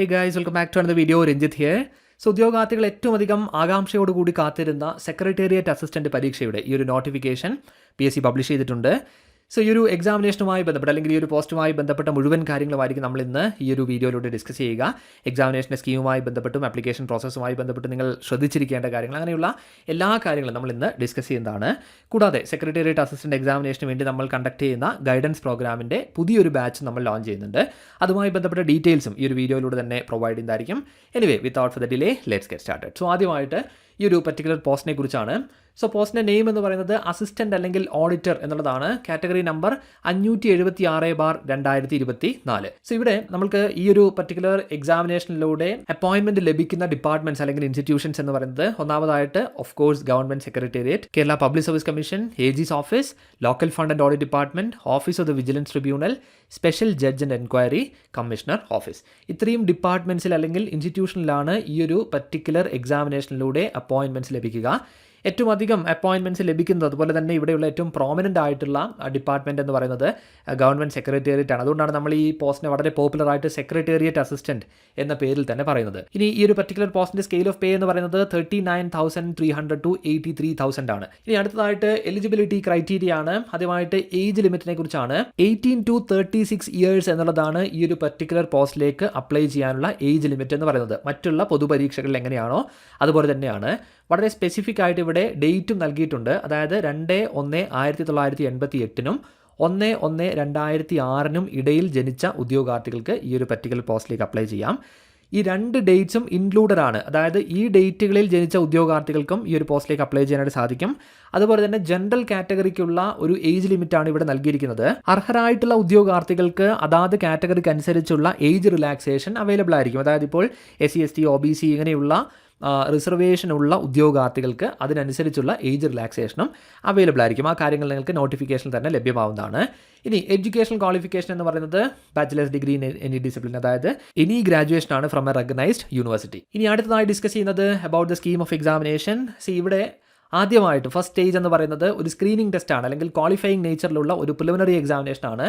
Hey guys welcome back to ആണ് video Ranjith here so ഉദ്യോഗാർത്ഥികൾ ഏറ്റവും അധികം ആകാംക്ഷയോടുകൂടി കാത്തിരുന്ന സെക്രട്ടേറിയറ്റ് അസിസ്റ്റന്റ് പരീക്ഷയുടെ ഈ ഒരു notification P S C publish ചെയ്തിട്ടുണ്ട്. സോ ഈ ഒരു എക്സാമിനേഷനുമായി ബന്ധപ്പെട്ട് അല്ലെങ്കിൽ ഈ ഒരു പോസ്റ്റുമായി ബന്ധപ്പെട്ട മുഴുവൻ കാര്യങ്ങളുമായിരിക്കും നമ്മൾ ഇന്ന് ഈ ഒരു വീഡിയോയിലൂടെ ഡിസ്കസ് ചെയ്യുക. എക്സാമിനേഷന്റെ സ്കീമുമായി ബന്ധപ്പെട്ടും ആപ്ലിക്കേഷൻ പ്രോസസ്സുമായി ബന്ധപ്പെട്ട് നിങ്ങൾ ശ്രദ്ധിച്ചിരിക്കേണ്ട കാര്യങ്ങൾ അങ്ങനെയുള്ള എല്ലാ കാര്യങ്ങളും നമ്മൾ ഇന്ന് ഡിസ്കസ് ചെയ്യുന്നതാണ്. കൂടാതെ സെക്രട്ടേറിയറ്റ് അസിസ്റ്റന്റ് എക്സാമിനേഷന് വേണ്ടി നമ്മൾ കണ്ടക്ട് ചെയ്യുന്ന ഗൈഡൻസ് പ്രോഗ്രാമിന്റെ പുതിയൊരു ബാച്ച് നമ്മൾ ലോഞ്ച് ചെയ്യുന്നുണ്ട്. അതുമായി ബന്ധപ്പെട്ട ഡീറ്റെയിൽസും ഈ ഒരു വീഡിയോയിലൂടെ തന്നെ പ്രൊവൈഡ് ചെയ്യുന്നതായിരിക്കും. Anyway without for the delay let's get started so ആദ്യമായിട്ട് ഈ ഒരു പർട്ടിക്കുലർ പോസ്റ്റിനെ കുറിച്ചാണ് സോ പോസ്റ്റിന്റെ നെയിം എന്ന് പറയുന്നത് അസിസ്റ്റന്റ് അല്ലെങ്കിൽ ഓഡിറ്റർ എന്നുള്ളതാണ്. കാറ്റഗറി നമ്പർ അഞ്ഞൂറ്റി എഴുപത്തി ആറ് ബാർ രണ്ടായിരത്തി ഇരുപത്തി നാല് സോ ഇവിടെ നമുക്ക് ഈ ഒരു പർട്ടിക്കുലർ എക്സാമിനേഷനിലൂടെ അപ്പോയിൻമെന്റ് ലഭിക്കുന്ന ഡിപ്പാർട്ട്മെന്റ്സ് അല്ലെങ്കിൽ ഇൻസ്റ്റിറ്റ്യൂഷൻസ് എന്ന് പറയുന്നത് ഒന്നാമതായിട്ട് of course government secretariat Kerala public service commission A G's office local fund and audit department office of the vigilance tribunal special judge and enquiry commissioner office ഇത്രയും ഡിപ്പാർട്ട്മെന്റ്സിൽ അല്ലെങ്കിൽ ഇൻസ്റ്റിറ്റ്യൂഷനിലാണ് ഈ ഒരു പർട്ടിക്കുലർ എക്സാമിനേഷനിലൂടെ അപ്പോയിൻമെന്റ്സ് ലഭിക്കുക. ഏറ്റവും അധികം അപ്പോയിൻമെന്റ്സ് ലഭിക്കുന്നത് അതുപോലെ തന്നെ ഇവിടെയുള്ള ഏറ്റവും പ്രോമിനന്റ് ആയിട്ടുള്ള ഡിപ്പാർട്ട്മെന്റ് എന്ന് പറയുന്നത് ഗവൺമെന്റ് സെക്രട്ടേറിയറ്റ് ആണ്. അതുകൊണ്ടാണ് നമ്മൾ ഈ പോസ്റ്റിനെ വളരെ പോപ്പുലർ ആയിട്ട് സെക്രട്ടേറിയറ്റ് അസിസ്റ്റന്റ് എന്ന പേരിൽ തന്നെ പറയുന്നത്. ഇനി ഈ ഒരു പർട്ടിക്കുലർ പോസ്റ്റിന്റെ സ്കെയിൽ ഓഫ് പേ എന്ന് പറയുന്നത് thirty nine thousand three hundred to eighty three thousand ആണ്. ഇനി അടുത്തതായിട്ട് എലിജിബിലിറ്റി ക്രൈറ്റീരിയ ആണ്. ആദ്യമായിട്ട് ഏജ് ലിമിറ്റിനെ കുറിച്ചാണ്. Eighteen to thirty six years എന്നുള്ളതാണ് ഈ ഒരു പർട്ടിക്കുലർ പോസ്റ്റിലേക്ക് അപ്ലൈ ചെയ്യാനുള്ള ഏജ് ലിമിറ്റ് എന്ന് പറയുന്നത്. മറ്റുള്ള പൊതുപരീക്ഷകളിൽ എങ്ങനെയാണോ അതുപോലെ തന്നെയാണ്. വളരെ സ്പെസിഫിക് ആയിട്ട് ഇവിടെ ഡേറ്റും നൽകിയിട്ടുണ്ട്. അതായത് രണ്ട് ഒന്ന് ആയിരത്തി തൊള്ളായിരത്തി എൺപത്തി എട്ടിനും ഒന്ന് ഒന്ന് രണ്ടായിരത്തി ആറിനും ഇടയിൽ ജനിച്ച ഉദ്യോഗാർത്ഥികൾക്ക് ഈ ഒരു പർട്ടിക്കുലർ പോസ്റ്റിലേക്ക് അപ്ലൈ ചെയ്യാം. ഈ രണ്ട് ഡേറ്റ്സും ഇൻക്ലൂഡഡ് ആണ്. അതായത് ഈ ഡേറ്റുകളിൽ ജനിച്ച ഉദ്യോഗാർത്ഥികൾക്കും ഈ ഒരു പോസ്റ്റിലേക്ക് അപ്ലൈ ചെയ്യാനായിട്ട് സാധിക്കും. അതുപോലെ തന്നെ ജനറൽ കാറ്റഗറിക്കുള്ള ഒരു ഏജ് ലിമിറ്റാണ് ഇവിടെ നൽകിയിരിക്കുന്നത്. അർഹരായിട്ടുള്ള ഉദ്യോഗാർത്ഥികൾക്ക് അതാത് കാറ്റഗറിക്ക് അനുസരിച്ചുള്ള ഏജ് റിലാക്സേഷൻ അവൈലബിൾ ആയിരിക്കും. അതായത് ഇപ്പോൾ S C S T O B C ഇങ്ങനെയുള്ള റിസർവേഷൻ ഉള്ള ഉദ്യോഗാർത്ഥികൾക്ക് അതിനനുസരിച്ചുള്ള ഏജ് റിലാക്സേഷനും അവൈലബിൾ ആയിരിക്കും. ആ കാര്യങ്ങൾ നിങ്ങൾക്ക് നോട്ടിഫിക്കേഷൻ തന്നെ ലഭ്യമാവുന്നതാണ്. ഇനി എഡ്യൂക്കേഷൻ ക്വാളിഫിക്കേഷൻ എന്ന് പറയുന്നത് bachelor's degree in any discipline അതായത് എനി ഗ്രാജുവേഷൻ ആണ് ഫ്രം എ റെക്കഗ്നൈസ്ഡ് യൂണിവേഴ്സിറ്റി ഇനി അടുത്തതായി ഡിസ്കസ് ചെയ്യുന്നത് about the scheme of examination C ഇവിടെ ആദ്യമായിട്ട് ഫസ്റ്റ് സ്റ്റേജ് എന്ന് പറയുന്നത് ഒരു സ്ക്രീനിങ് ടെസ്റ്റ് ആണ് അല്ലെങ്കിൽ ക്വാളിഫയിങ് നേച്ചറിലുള്ള ഒരു പ്രിലിമിനറി എക്സാമിനേഷൻ ആണ്.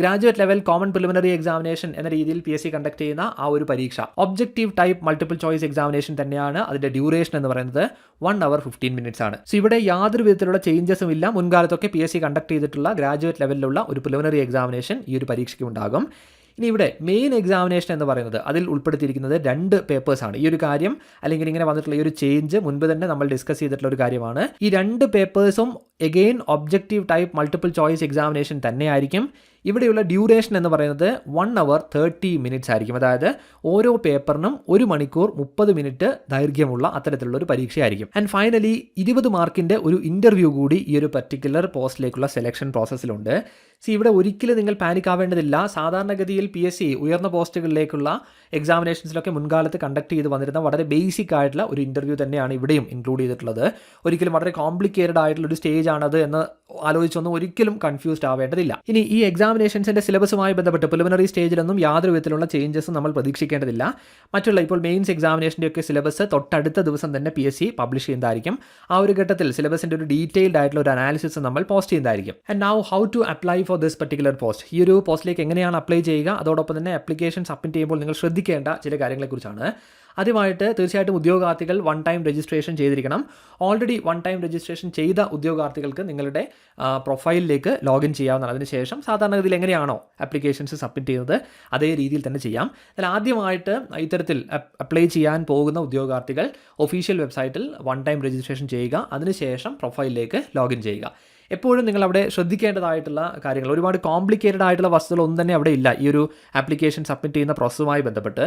Graduate level common preliminary examination എന്ന രീതിയിൽ പി എസ് സി കണ്ടക്ട് ചെയ്യുന്ന ആ ഒരു പരീക്ഷ. Objective type multiple choice examination തന്നെയാണ് അതിന്റെ ഡ്യൂറേഷൻ എന്ന് പറയുന്നത് വൺ അവർ ഫിഫ്റ്റീൻ മിനിറ്റ്സ് ആണ്. സോ ഇവിടെ യാതൊരു വിധത്തിലുള്ള ചേഞ്ചസും ഇല്ല. മുൻകാലത്തൊക്കെ പി എസ് സി കണ്ടക്ട് ചെയ്തിട്ടുള്ള ഗ്രാജുവേറ്റ് ലെവലിലുള്ള ഒരു പ്രിലിമിനറി എക്സാമിനേഷൻ ഈ ഒരു പരീക്ഷയ്ക്ക് ഉണ്ടാകും. ഇനി ഇവിടെ മെയിൻ എക്സാമിനേഷൻ എന്ന് പറയുന്നത് അതിൽ ഉൾപ്പെടുത്തിയിരിക്കുന്നത് രണ്ട് പേപ്പേഴ്സാണ് ഈ ഒരു കാര്യം അല്ലെങ്കിൽ ഇങ്ങനെ വന്നിട്ടുള്ള ഈ ഒരു ചേഞ്ച് മുൻപ് തന്നെ നമ്മൾ ഡിസ്കസ് ചെയ്തിട്ടുള്ള ഒരു കാര്യമാണ്. ഈ രണ്ട് പേപ്പേഴ്സും again objective type multiple choice examination തന്നെയായിരിക്കും. ഇവിടെയുള്ള ഡ്യൂറേഷൻ എന്ന് പറയുന്നത് വൺ അവർ തേർട്ടി മിനിറ്റ്സ് ആയിരിക്കും. അതായത് ഓരോ പേപ്പറിനും ഒരു മണിക്കൂർ മുപ്പത് മിനിറ്റ് ദൈർഘ്യമുള്ള അത്തരത്തിലുള്ള ഒരു പരീക്ഷയായിരിക്കും. ആൻഡ് ഫൈനലി ഇരുപത് മാർക്കിന്റെ ഒരു ഇന്റർവ്യൂ കൂടി ഈ ഒരു പർട്ടിക്കുലർ പോസ്റ്റിലേക്കുള്ള സെലക്ഷൻ പ്രോസസ്സിലുണ്ട് സി ഇവിടെ ഒരിക്കലും നിങ്ങൾ പാനിക് ആവേണ്ടതില്ല. സാധാരണഗതിയിൽ പി എസ് സി ഉയർന്ന പോസ്റ്റുകളിലേക്കുള്ള എക്സാമിനേഷൻസിലൊക്കെ മുൻകാലത്ത് കണ്ടക്ട് ചെയ്ത് വന്നിരുന്ന വളരെ ബേസിക് ആയിട്ടുള്ള ഒരു ഇന്റർവ്യൂ തന്നെയാണ് ഇവിടെയും ഇൻക്ലൂഡ് ചെയ്തിട്ടുള്ളത്. ഒരിക്കലും വളരെ കോംപ്ലിക്കേറ്റഡ് ആയിട്ടുള്ള ഒരു സ്റ്റേജ് ആണത് എന്ന് ആലോചിച്ചൊന്നും ഒരിക്കലും കൺഫ്യൂസ്ഡ് ആവേണ്ടതില്ല. ഇനി ഈ എക്സാമിനേഷൻസിന്റെ സിലബസുമായി ബന്ധപ്പെട്ട് പ്രിലിമിനറി സ്റ്റേജിലൊന്നും യാതൊരു വിധത്തിലുള്ള ചേഞ്ചസും നമ്മൾ പ്രതീക്ഷിക്കേണ്ടതില്ല. മറ്റുള്ള ഇപ്പോൾ മെയിൻസ് എക്സാമിനേഷന്റെയൊക്കെ സിലബസ് തൊട്ടടുത്ത ദിവസം തന്നെ പി എസ് സി പബ്ലിഷ് ചെയ്യുന്നതായിരിക്കും. ആ ഒരു ഘട്ടത്തിൽ സിലബസിന്റെ ഒരു ഡീറ്റെയിൽഡ് ആയിട്ടുള്ള ഒരു അനാലിസിസ് നമ്മൾ പോസ്റ്റ് ചെയ്യുന്നതായിരിക്കും. And now how to apply for this particular post ഈ ഒരു പോസ്റ്റിലേക്ക് എങ്ങനെയാണ് അപ്ലൈ ചെയ്യുക? അതോടൊപ്പം തന്നെ അപ്ലിക്കേഷൻ സബ്മിറ്റ് ചെയ്യുമ്പോൾ നിങ്ങൾ ശ്രദ്ധിക്കേണ്ട ചില കാര്യങ്ങളെക്കുറിച്ചാണ്. ആദ്യമായിട്ട് തീർച്ചയായിട്ടും ഉദ്യോഗാർത്ഥികൾ വൺ ടൈം രജിസ്ട്രേഷൻ ചെയ്തിരിക്കണം. ഓൾറെഡി വൺ ടൈം രജിസ്ട്രേഷൻ ചെയ്ത ഉദ്യോഗാർത്ഥികൾക്ക് നിങ്ങളുടെ പ്രൊഫൈലിലേക്ക് ലോഗിൻ ചെയ്യാവുന്നതാണ്. അതിനുശേഷം സാധാരണഗതിയിൽ എങ്ങനെയാണോ ആപ്ലിക്കേഷൻസ് സബ്മിറ്റ് ചെയ്യുന്നത് അതേ രീതിയിൽ തന്നെ ചെയ്യാം. എന്നാൽ ആദ്യമായിട്ട് ഇത്തരത്തിൽ അപ്ലൈ ചെയ്യാൻ പോകുന്ന ഉദ്യോഗാർത്ഥികൾ ഒഫീഷ്യൽ വെബ്സൈറ്റിൽ വൺ ടൈം രജിസ്ട്രേഷൻ ചെയ്യുക. അതിനുശേഷം പ്രൊഫൈലിലേക്ക് ലോഗിൻ ചെയ്യുക. എപ്പോഴും നിങ്ങൾ അവിടെ ശ്രദ്ധിക്കേണ്ടതായിട്ടുള്ള കാര്യങ്ങൾ ഒരുപാട് കോംപ്ലിക്കേറ്റഡ് ആയിട്ടുള്ള വസ്തുക്കളൊന്നും തന്നെ അവിടെ ഇല്ല ഈ ഒരു ആപ്ലിക്കേഷൻ സബ്മിറ്റ് ചെയ്യുന്ന പ്രോസസ്സുമായി ബന്ധപ്പെട്ട്.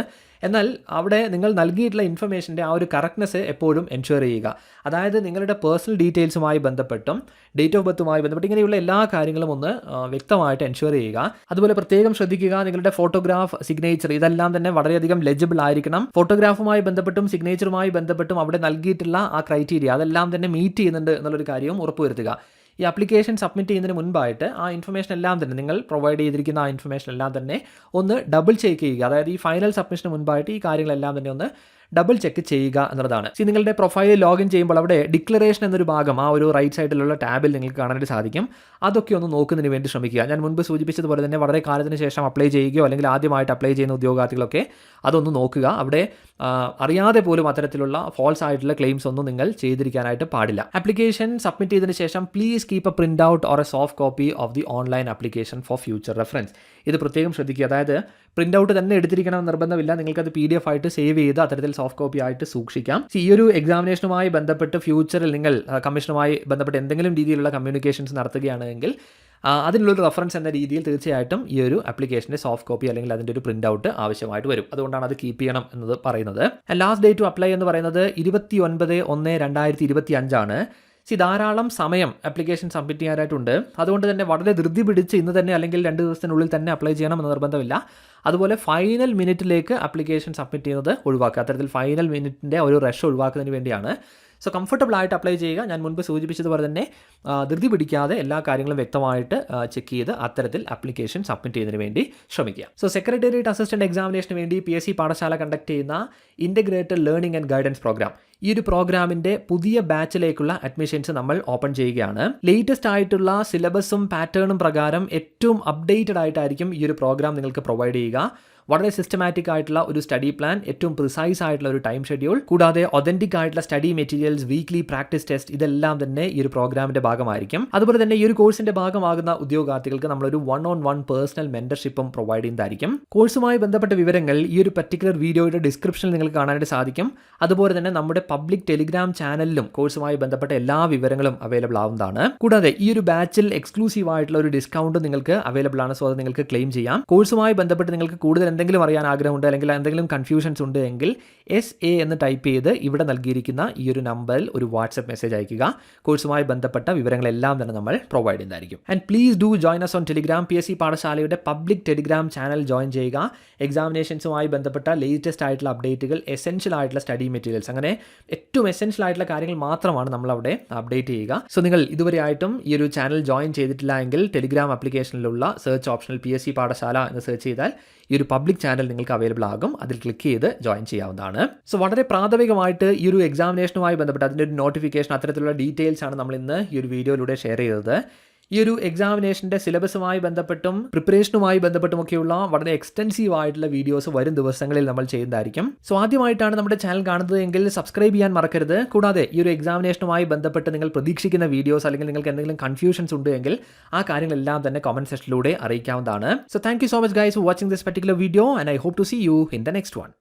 എന്നാൽ അവിടെ നിങ്ങൾ നൽകിയിട്ടുള്ള ഇൻഫർമേഷന്റെ ആ ഒരു കറക്റ്റ്നെസ് എപ്പോഴും എൻഷുർ ചെയ്യുക. അതായത് നിങ്ങളുടെ പേഴ്സണൽ ഡീറ്റെയിൽസുമായി ബന്ധപ്പെട്ടും ഡേറ്റ് ഓഫ് ബർത്തുമായി ബന്ധപ്പെട്ട് ഇങ്ങനെയുള്ള എല്ലാ കാര്യങ്ങളും ഒന്ന് വ്യക്തമായിട്ട് എൻഷുർ ചെയ്യുക. അതുപോലെ പ്രത്യേകം ശ്രദ്ധിക്കുക നിങ്ങളുടെ ഫോട്ടോഗ്രാഫ് സിഗ്നേച്ചർ ഇതെല്ലാം തന്നെ വളരെയധികം ലെജിബിൾ ആയിരിക്കണം. ഫോട്ടോഗ്രാഫുമായി ബന്ധപ്പെട്ടും സിഗ്നേച്ചറുമായി ബന്ധപ്പെട്ടും അവിടെ നൽകിയിട്ടുള്ള ആ ക്രൈറ്റീരിയ അതെല്ലാം തന്നെ മീറ്റ് ചെയ്യുന്നുണ്ട് എന്നുള്ളൊരു കാര്യവും ഉറപ്പുവരുത്തുക. ഈ അപ്ലിക്കേഷൻ സബ്മിറ്റ് ചെയ്യുന്നതിന് മുൻപായിട്ട് ആ ഇൻഫർമേഷൻ എല്ലാം തന്നെ നിങ്ങൾ പ്രൊവൈഡ് ചെയ്തിരിക്കുന്ന ആ ഇൻഫർമേഷൻ എല്ലാം തന്നെ ഒന്ന് ഡബിൾ ചെക്ക് ചെയ്യുക. അതായത് ഈ ഫൈനൽ സബ്മിഷന് മുൻപായിട്ട് ഈ കാര്യങ്ങളെല്ലാം തന്നെ ഒന്ന് ഡബിൾ ചെക്ക് ചെയ്യുക എന്നുള്ളതാണ് സി നിങ്ങളുടെ പ്രൊഫൈലിൽ ലോഗിൻ ചെയ്യുമ്പോൾ അവിടെ ഡിക്ലറേഷൻ എന്നൊരു ഭാഗം ആ ഒരു റൈറ്റ് സൈഡിലുള്ള ടാബിൽ നിങ്ങൾക്ക് കാണാനായിട്ട് സാധിക്കും. അതൊക്കെ ഒന്ന് നോക്കുന്നതിന് വേണ്ടി ശ്രമിക്കുക. ഞാൻ മുൻപ് സൂചിപ്പിച്ചതുപോലെ തന്നെ വളരെ കാലത്തിന് ശേഷം അപ്ലൈ ചെയ്യുകയോ അല്ലെങ്കിൽ ആദ്യമായിട്ട് അപ്ലൈ ചെയ്യുന്ന ഉദ്യോഗാർത്ഥികളൊക്കെ അതൊന്ന് നോക്കുക. അവിടെ അറിയാതെ പോലും അത്തരത്തിലുള്ള ഫോൾസ് ആയിട്ടുള്ള ക്ലെയിംസ് ഒന്നും നിങ്ങൾ ചെയ്തിരിക്കാനായിട്ട് പാടില്ല. ആപ്ലിക്കേഷൻ സബ്മിറ്റ് ചെയ്തതിന് ശേഷം please keep a print out or a soft copy of the online application for future reference ഇത് പ്രത്യേകം ശ്രദ്ധിക്കുക. അതായത് പ്രിന്റ് ഔട്ട് തന്നെ എടുത്തിരിക്കണം നിർബന്ധമില്ല. നിങ്ങൾക്കത് പി ഡി എഫ് ആയിട്ട് സേവ് ചെയ്ത് അത്തരത്തിൽ സോഫ്റ്റ് കോപ്പി ആയിട്ട് സൂക്ഷിക്കാം. ഈ ഒരു എക്സാമിനേഷനുമായി ബന്ധപ്പെട്ട് ഫ്യൂച്ചറിൽ നിങ്ങൾ കമ്മീഷനുമായി ബന്ധപ്പെട്ട് എന്തെങ്കിലും രീതിയിലുള്ള കമ്മ്യൂണിക്കേഷൻസ് നടത്തുകയാണെങ്കിൽ അതിനുള്ളൊരു റെഫറൻസ് എന്ന രീതിയിൽ തീർച്ചയായിട്ടും ഈ ഒരു ആപ്ലിക്കേഷന്റെ സോഫ്റ്റ് കോപ്പി അല്ലെങ്കിൽ അതിന്റെ ഒരു പ്രിന്റ് ഔട്ട് ആവശ്യമായിട്ട് വരും. അതുകൊണ്ടാണ് അത് കീപ്പ് ചെയ്യണം എന്നത് പറയുന്നത്. ലാസ്റ്റ് ഡേറ്റ് ടു അപ്ലൈ എന്ന് പറയുന്നത് ഇരുപത്തി ഒൻപത് ഒന്ന് രണ്ടായിരത്തി ഇരുപത്തി അഞ്ചാണ് സി ധാരാളം സമയം ആപ്ലിക്കേഷൻ സബ്മിറ്റ് ചെയ്യാനായിട്ടുണ്ട്. അതുകൊണ്ട് തന്നെ വളരെ ധൃതി പിടിച്ച് ഇന്ന് തന്നെ അല്ലെങ്കിൽ രണ്ട് ദിവസത്തിനുള്ളിൽ തന്നെ അപ്ലൈ ചെയ്യണം എന്ന് നിർബന്ധമില്ല. അതുപോലെ ഫൈനൽ മിനിറ്റിലേക്ക് അപ്ലിക്കേഷൻ സബ്മിറ്റ് ചെയ്യുന്നത് ഒഴിവാക്കുക. അത്തരത്തിൽ ഫൈനൽ മിനിറ്റിന്റെ ഒരു റഷ് ഒഴിവാക്കുന്നതിന് വേണ്ടിയാണ് സോ കംഫർട്ടബിൾ ആയിട്ട് അപ്ലൈ ചെയ്യുക. ഞാൻ മുൻപ് സൂചിപ്പിച്ചതുപോലെ തന്നെ ധൃതി പിടിക്കാതെ എല്ലാ കാര്യങ്ങളും വ്യക്തമായിട്ട് ചെക്ക് ചെയ്ത് അത്തരത്തിൽ അപ്ലിക്കേഷൻ സബ്മിറ്റ് ചെയ്യുന്നതിന് വേണ്ടി ശ്രമിക്കുക. സോ സെക്രട്ടേറിയറ്റ് അസിസ്റ്റന്റ് എക്സാമിനേഷന് വേണ്ടി P S C Pathashala conduct ചെയ്യുന്ന integrated learning and guidance program ഈ ഒരു പ്രോഗ്രാമിന്റെ പുതിയ ബാച്ചിലേക്കുള്ള അഡ്മിഷൻസ് നമ്മൾ ഓപ്പൺ ചെയ്യുകയാണ്. ലേറ്റസ്റ്റ് ആയിട്ടുള്ള സിലബസും പാറ്റേണും പ്രകാരം ഏറ്റവും അപ്ഡേറ്റഡ് ആയിട്ടായിരിക്കും ഈ ഒരു പ്രോഗ്രാം നിങ്ങൾക്ക് പ്രൊവൈഡ് ചെയ്യുക. വളരെ സിസ്റ്റമാറ്റിക് ആയിട്ടുള്ള ഒരു സ്റ്റഡി പ്ലാൻ ഏറ്റവും പ്രിസൈസ് ആയിട്ടുള്ള ഒരു ടൈം ഷെഡ്യൂൾ കൂടാതെ ഒതന്റിക് ആയിട്ടുള്ള study materials weekly practice test ഇതെല്ലാം തന്നെ ഈ ഒരു പ്രോഗ്രാമിന്റെ ഭാഗമായിരിക്കും. അതുപോലെ തന്നെ ഈ ഒരു കോഴ്സിന്റെ ഭാഗമാകുന്ന ഉദ്യോഗാർത്ഥികൾക്ക് നമ്മളൊരു വൺ ഓൺ വൺ പേഴ്സണൽ മെന്റർഷിപ്പും പ്രൊവൈഡ് ചെയ്യുന്നതായിരിക്കും കോഴ്സുമായി ബന്ധപ്പെട്ട വിവരങ്ങൾ ഈ ഒരു പർട്ടിക്കുലർ വീഡിയോയുടെ ഡിസ്ക്രിപ്ഷനിൽ നിങ്ങൾക്ക് കാണാനായിട്ട് സാധിക്കും. അതുപോലെ തന്നെ നമ്മുടെ പബ്ലിക് ടെലിഗ്രാം ചാനലിലും കോഴ്സുമായി ബന്ധപ്പെട്ട എല്ലാ വിവരങ്ങളും അവൈലബിൾ ആവുന്നതാണ്. കൂടാതെ ഈ ഒരു ബാച്ചിൽ എക്സ്ക്ലൂസീവ് ആയിട്ടുള്ള ഒരു ഡിസ്കൗണ്ട് നിങ്ങൾക്ക് അവൈലബിൾ ആണ്. സോ അത് നിങ്ങൾക്ക് ക്ലെയിം ചെയ്യാം. കോഴ്സുമായി ബന്ധപ്പെട്ട് നിങ്ങൾക്ക് കൂടുതൽ എന്തെങ്കിലും അറിയാൻ ആഗ്രഹമുണ്ട് അല്ലെങ്കിൽ എന്തെങ്കിലും കൺഫ്യൂഷൻസ് ഉണ്ട് എങ്കിൽ എസ് എ എന്ന് ടൈപ്പ് ചെയ്ത് ഇവിടെ നൽകിയിരിക്കുന്ന ഈ ഒരു നമ്പറിൽ ഒരു വാട്സപ്പ് മെസ്സേജ് അയക്കുക കോഴ്സുമായി ബന്ധപ്പെട്ട വിവരങ്ങളെല്ലാം തന്നെ നമ്മൾ പ്രൊവൈഡ് ചെയ്യുന്നതായിരിക്കും. And please do join us on Telegram P S C പാഠശാലയുടെ public Telegram channel join ചെയ്യുക. എക്സാമിനേഷൻസുമായി ബന്ധപ്പെട്ട ലേറ്റസ്റ്റ് ആയിട്ടുള്ള അപ്ഡേറ്റുകൾ എസെൻഷ്യൽ ആയിട്ടുള്ള സ്റ്റഡി മെറ്റീരിയൽസ് അങ്ങനെ ഏറ്റവും എസെൻഷ്യൽ ആയിട്ടുള്ള കാര്യങ്ങൾ മാത്രമാണ് നമ്മൾ അവിടെ അപ്ഡേറ്റ് ചെയ്യുക. സോ നിങ്ങൾ ഇതുവരെയായിട്ടും ഈ ഒരു ചാനൽ ജോയിൻ ചെയ്തിട്ടില്ല എങ്കിൽ ടെലിഗ്രാം ആപ്ലിക്കേഷനിലുള്ള സെർച്ച് ഓപ്ഷനിൽ പി എസ് സി പാഠശാല എന്ന് സെർച്ച് ചെയ്താൽ ഈ ഒരു പബ്ലിക് ചാനൽ നിങ്ങൾക്ക് അവൈലബിൾ ആകും. അതിൽ ക്ലിക്ക് ചെയ്ത് ജോയിൻ ചെയ്യാവുന്നതാണ്. സോ വളരെ പ്രാഥമികമായിട്ട് ഈ ഒരു എക്സാമിനേഷനുമായി ബന്ധപ്പെട്ട് അതിന്റെ ഒരു നോട്ടിഫിക്കേഷൻ അത്തരത്തിലുള്ള ഡീറ്റെയിൽസ് ആണ് നമ്മൾ ഇന്ന് ഈ ഒരു വീഡിയോയിലൂടെ ഷെയർ ചെയ്തത്. ഈ ഒരു എക്സാമിനേഷന്റെ സിലബസുമായി ബന്ധപ്പെട്ടും പ്രിപ്പറേഷനുമായി ബന്ധപ്പെട്ടുമൊക്കെയുള്ള വളരെ എക്സ്റ്റെൻസീവ് ആയിട്ടുള്ള വീഡിയോസ് വരും ദിവസങ്ങളിൽ നമ്മൾ ചെയ്യുന്നതായിരിക്കും. സോ ആദ്യമായിട്ടാണ് നമ്മുടെ ചാനൽ കാണുന്നത് എങ്കിൽ സബ്സ്ക്രൈബ് ചെയ്യാൻ മറക്കരുത്. കൂടാതെ ഈ ഒരു എക്സാമിനേഷനുമായി ബന്ധപ്പെട്ട് നിങ്ങൾ പ്രതീക്ഷിക്കുന്ന വീഡിയോസ് അല്ലെങ്കിൽ നിങ്ങൾക്ക് എന്തെങ്കിലും കൺഫ്യൂഷൻസ് ഉണ്ട് എങ്കിൽ ആ കാര്യങ്ങളെല്ലാം തന്നെ കമന്റ് സെക്ഷനിലൂടെ അറിയിക്കാവുന്നതാണ്. So thank so much guys watching this particular video and I hope to see you in the next one